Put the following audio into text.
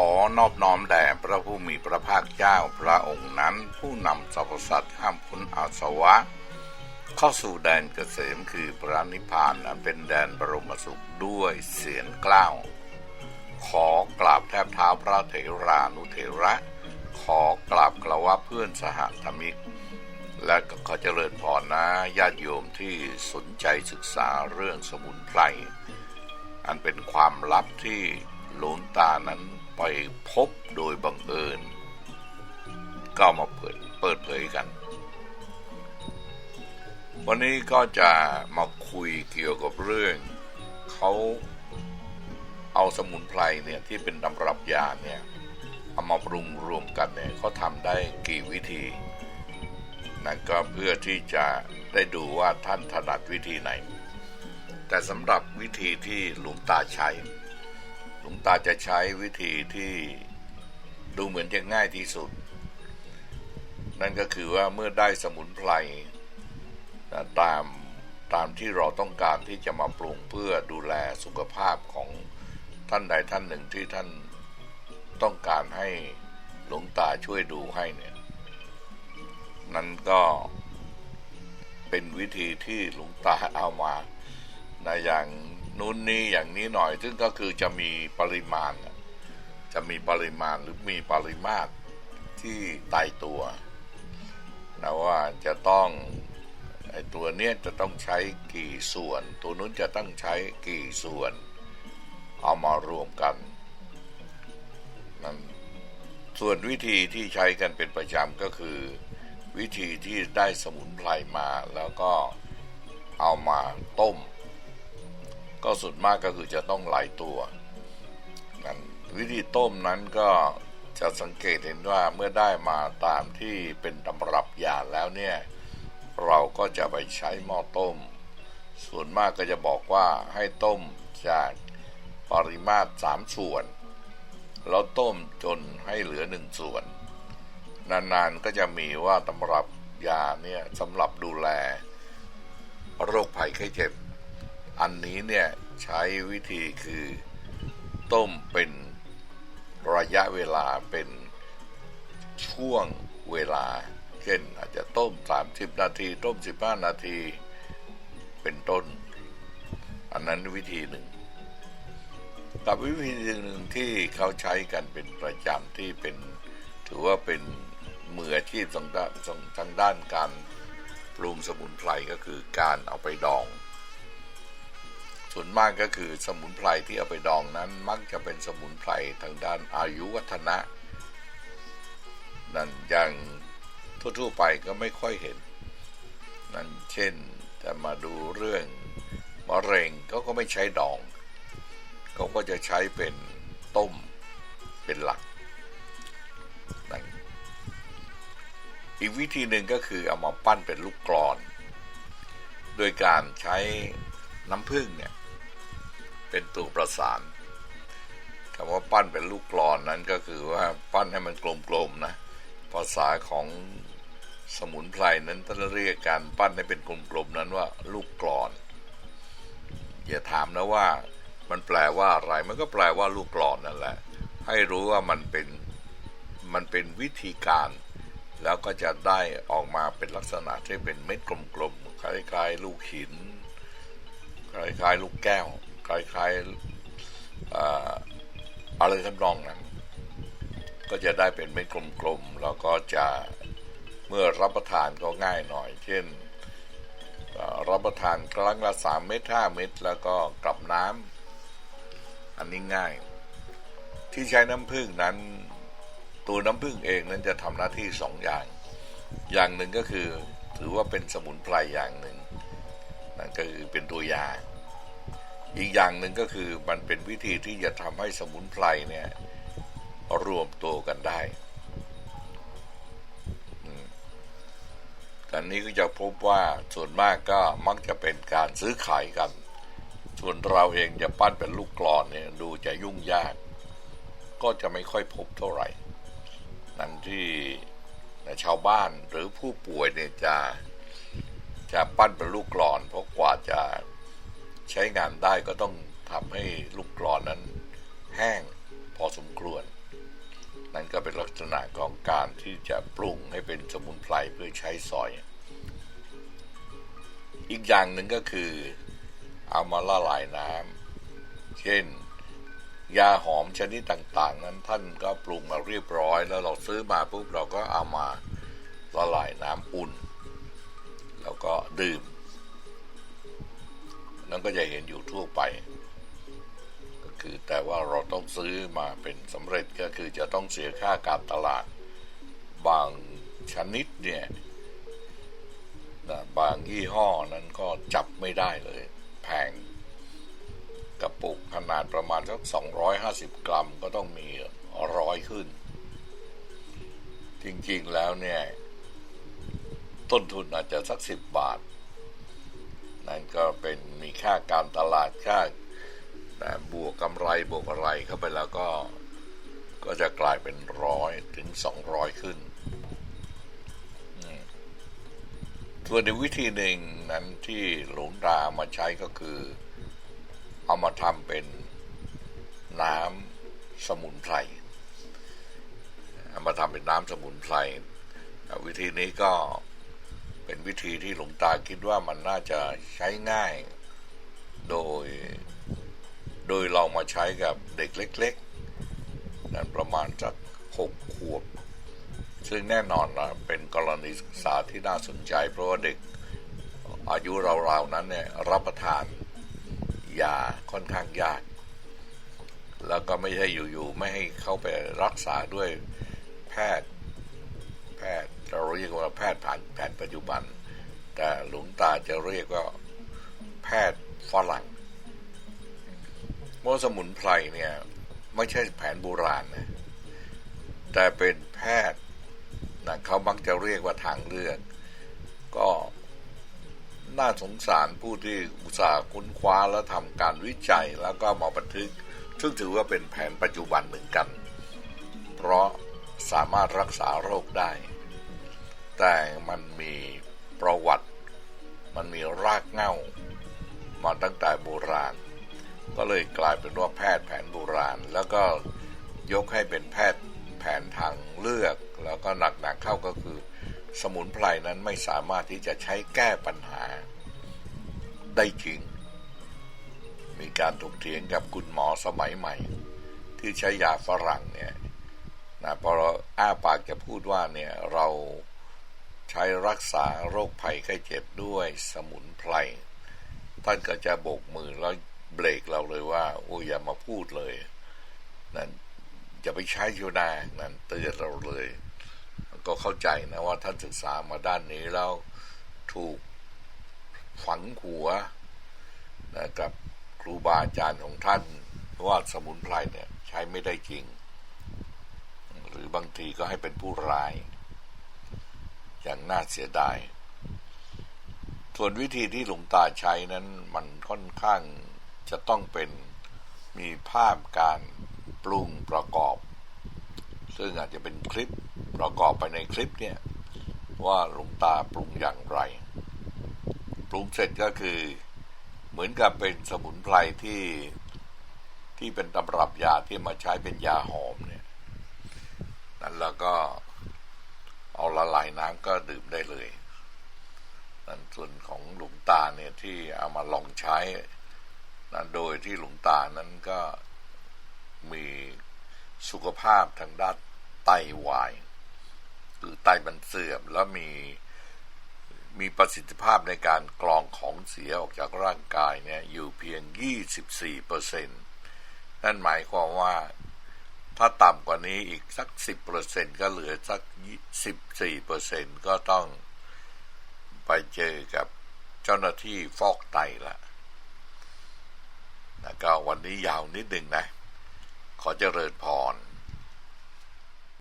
อนอบน้อมแด่พระผู้มีพระภาคเจ้าพระองค์นั้น ผู้นำสรรพสัตว์ข้ามพ้นอาสวะ เข้าสู่แดนเกษมคือพระนิพพานอันเป็นแดนบรมสุขด้วยเสียงกล้าว ขอกราบแทบเท้าพระเถรานุเถระ ขอกราบกล่าวว่าเพื่อนสหธรรมิก และก็ขอเจริญพรนะญาติโยมที่สนใจศึกษาเรื่องสมุนไพรอันเป็นความลับที่หลวงตานั้น ไปพบโดยบังเอิญก็มาเปิดเปิดเผยกัน วันนี้ก็จะมาคุยเกี่ยวกับเรื่องเขาเอาสมุนไพรเนี่ยที่เป็นตำรับยาเนี่ยเอามาปรุงรวมกันเนี่ยเขาทำได้กี่วิธีนั่นก็เพื่อที่จะได้ดูว่าท่านถนัดวิธีไหน แต่สำหรับวิธีที่หลวงตาใช้ หลวงตาจะใช้วิธีที่ดูเหมือนจะง่ายที่สุด นั่นก็คือว่าเมื่อได้สมุนไพรตามตามที่เราต้องการที่จะมาปรุงเพื่อดูแลสุขภาพของท่านใดท่านหนึ่งที่ท่านต้องการให้หลวงตาช่วยดูให้เนี่ยนั่นก็เป็นวิธีที่หลวงตาเอามานะอย่าง นู้นนี้อย่างนี้หน่อย ซึ่งก็คือจะมีปริมาณ จะมีปริมาณหรือมีปริมาตรที่ตายตัวนะว่าจะต้องไอตัวเนี้ยจะต้องใช้กี่ส่วน ตัวนู้นจะต้องใช้กี่ส่วน เอามารวมกันนั่นส่วนวิธีที่ใช้กันเป็นประจำก็คือ วิธีที่ได้สมุนไพรมาแล้วก็เอามาต้ม ก็สุดมากก็คือจะต้องหลายตัวนั้นวิธีต้มนั้นก็จะสังเกตเห็นว่าเมื่อได้มาตามที่เป็นตำรับยาแล้วเนี่ยเราก็จะไปใช้หม้อต้ม ส่วนมากก็จะบอกว่าให้ต้มจากปริมาตรสามส่วน แล้วต้มจนให้เหลือหนึ่งส่วน นานๆก็จะมีว่าตำรับยาเนี่ยสำหรับดูแล โรคภัยไข้เจ็บ อันนี้เนี่ยใช้วิธีคือต้มเป็นระยะเวลาเป็นช่วงเวลา เช่นอาจจะต้ม 30 นาที ต้ม 15 นาทีเป็นต้น อันนั้นวิธีหนึ่ง กับวิธีหนึ่งที่เขาใช้กันเป็นประจำที่เป็นถือว่าเป็นมืออาชีพทางด้านทางด้านการปรุงสมุนไพรก็คือการเอาไปดอง ส่วนมากก็คือสมุนไพรที่เอาไปดองนั้น มักจะเป็นสมุนไพรทางด้านอายุวัฒนะนั่นอย่างทั่วๆไปก็ไม่ค่อยเห็น นั่นเช่นจะมาดูเรื่องมะเร็งเขาก็ไม่ใช้ดองเขาก็จะใช้เป็นต้มเป็นหลักนั่นอีกวิธีหนึ่งก็คือเอามาปั้นเป็นลูกกรอน โดยการใช้น้ำผึ้งเนี่ย เป็นตัวประสานคำว่าปั้นเป็นลูกกรอนนั้นก็คือว่าปั้นให้มันกลมๆนะภาษาของสมุนไพรนั้นท่านเรียกการปั้นให้เป็นกลมๆนั้นว่าลูกกรอน อย่าถามนะว่ามันแปลว่าอะไรมันก็แปลว่าลูกกรอนนั่นแหละ ให้รู้ว่ามันเป็นมันเป็นวิธีการ แล้วก็จะได้ออกมาเป็นลักษณะที่เป็นเม็ดกลมๆคล้ายๆ ลูกหินคล้ายๆ ลูกแก้ว คล้ายๆอะไรทำนองนั้น ก็จะได้เป็นเม็ดกลมๆแล้วก็จะเมื่อรับประทานก็ง่ายหน่อย เช่นรับประทานครั้งละสามเม็ดห้าเม็ดแล้วก็กลับน้ำอันนี้ง่าย ที่ใช้น้ำผึ้งนั้น ตัวน้ำผึ้งเองนั้นจะทำหน้าที่สองอย่าง อย่างหนึ่งก็คือถือว่าเป็นสมุนไพรอย่างหนึ่งนั่นก็คือเป็นตัวยา อีกอย่างหนึ่งก็คือมันเป็นวิธีที่จะทำให้สมุนไพรเนี่ยรวมตัวกันได้อันนี้ก็จะพบว่าส่วนมากก็มักจะเป็นการซื้อขายกัน ส่วนเราเองจะปั้นเป็นลูกกลอนเนี่ยดูจะยุ่งยาก ก็จะไม่ค่อยพบเท่าไหร่ นั่นที่ชาวบ้านหรือผู้ป่วยเนี่ยจะจะปั้นเป็นลูกกลอนเพราะกว่าจะ ใช้งานได้ก็ต้องทำให้ลูกกลอนนั้นแห้งพอสมควร นั่นก็เป็นลักษณะของการที่จะปรุงให้เป็นสมุนไพรเพื่อใช้สอย อีกอย่างหนึ่งก็คือเอามาละลายน้ำเช่น ยาหอมชนิดต่างๆ นั้นท่านก็ปรุงมาเรียบร้อย แล้วเราซื้อมาปุ๊บเราก็เอามาละลายน้ำอุ่น แล้วก็ดื่ม นั่นก็จะเห็นอยู่ทั่วไป ก็คือแต่ว่าเราต้องซื้อมาเป็นสำเร็จก็คือจะต้องเสียค่าการตลาด บางชนิดเนี่ยนะบางยี่ห้อนั้นก็จับไม่ได้เลย แพงกระปุกขนาดประมาณสัก 250 กรัมก็ต้องมีร้อยขึ้น จริงๆแล้วเนี่ย ต้นทุนอาจจะสักสิบบาท นั่นก็เป็นมีค่าการตลาดค่าแต่บวกกำไรบวกอะไรเข้าไปแล้วก็ก็จะกลายเป็นร้อยถึงสองร้อยขึ้นส่วนในวิธีหนึ่งนั้นที่หลวงตามาใช้ก็คือ เอามาทำเป็นน้ำสมุนไพรเอามาทำเป็นน้ำสมุนไพรวิธีนี้ก็ เป็นวิธีที่หลวงตาคิดว่ามันน่าจะใช้ง่าย โดย โดยเรามาใช้กับเด็กเล็ก ๆ นั้นประมาณสักหกขวบ ซึ่งแน่นอนนะเป็นกรณีศึกษาที่น่าสนใจ เพราะว่าเด็กอายุเราๆนั้นเนี่ยรับประทานยาค่อนข้างยาก แล้วก็ไม่ใช่อยู่ๆ ไม่ให้เข้าไปรักษาด้วยแพทย์แพทย์ เราเรียกว่าแพทย์ผ่านแผนปัจจุบัน แต่หลวงตาจะเรียกว่าแพทย์ฝรั่งเพราะสมุนไพรเนี่ยไม่ใช่แผนโบราณนะแต่เป็นแพทย์นะเขามักจะเรียกว่าทางเลือก ก็น่าสงสารผู้ที่อุตส่าห์ค้นคว้าและทำการวิจัยแล้วก็มาบันทึก ซึ่งถือว่าเป็นแผนปัจจุบันเหมือนกัน เพราะสามารถรักษาโรคได้ แต่มันมีประวัติ มันมีรากเหง้า มาตั้งแต่โบราณ ก็เลยกลายเป็นว่าแพทย์แผนโบราณ แล้วก็ยกให้เป็นแพทย์แผนทางเลือก แล้วก็หนักๆเข้าก็คือ สมุนไพรนั้นไม่สามารถที่จะใช้แก้ปัญหา ได้จริง มีการถกเถียงกับคุณหมอสมัยใหม่ ที่ใช้ยาฝรั่งเนี่ยนะพอเราอ้าปากจะพูดว่าเนี่ยเรา ใช้รักษาโรคภัยไข้เจ็บด้วยสมุนไพร ท่านก็จะโบกมือแล้วเบรกเราเลยว่า โอ้ยอย่ามาพูดเลยนั่นจะไปใช้ชูนานั่นเตือนเราเลย ก็เข้าใจนะว่าท่านศึกษามาด้านนี้แล้วถูกฝังหัวนะกับครูบาอาจารย์ของท่านว่าสมุนไพรเนี่ย ใช้ไม่ได้จริง หรือบางทีก็ให้เป็นผู้ร้าย น่าเสียดาย ส่วนวิธีที่หลวงตาใช้นั้นมันค่อนข้างจะต้องเป็นมีภาพการปรุงประกอบ ซึ่งอาจจะเป็นคลิปประกอบไปในคลิปเนี่ย ว่าหลวงตาปรุงอย่างไร ปรุงเสร็จก็คือเหมือนกับเป็นสมุนไพรที่ที่เป็นตำรับยาที่มาใช้เป็นยาหอมเนี่ยนั้นแล้วก็ เอาละลายน้ำก็ดื่มได้เลยนั่นส่วนของหลวงตาเนี่ยที่เอามาลองใช้นั้นโดยที่หลวงตานั้นก็มีสุขภาพทางด้านไตวายคือไตมันเสื่อมแล้วมีมีประสิทธิภาพในการกรองของเสียออกจากร่างกายเนี่ยอยู่เพียง 24เปอร์เซ็นนั่นหมายความว่าถ้าต่ำ นี้อีกสัก 10เปอร์เซ็นก็เหลือสัก 14เปอร์เซ็นก็ต้องไปเจอกับเจ้าหน้าที่ฟอกไตละนะก็วันนี้ยาวนิดหนึ่งนะ ขอเจริญพร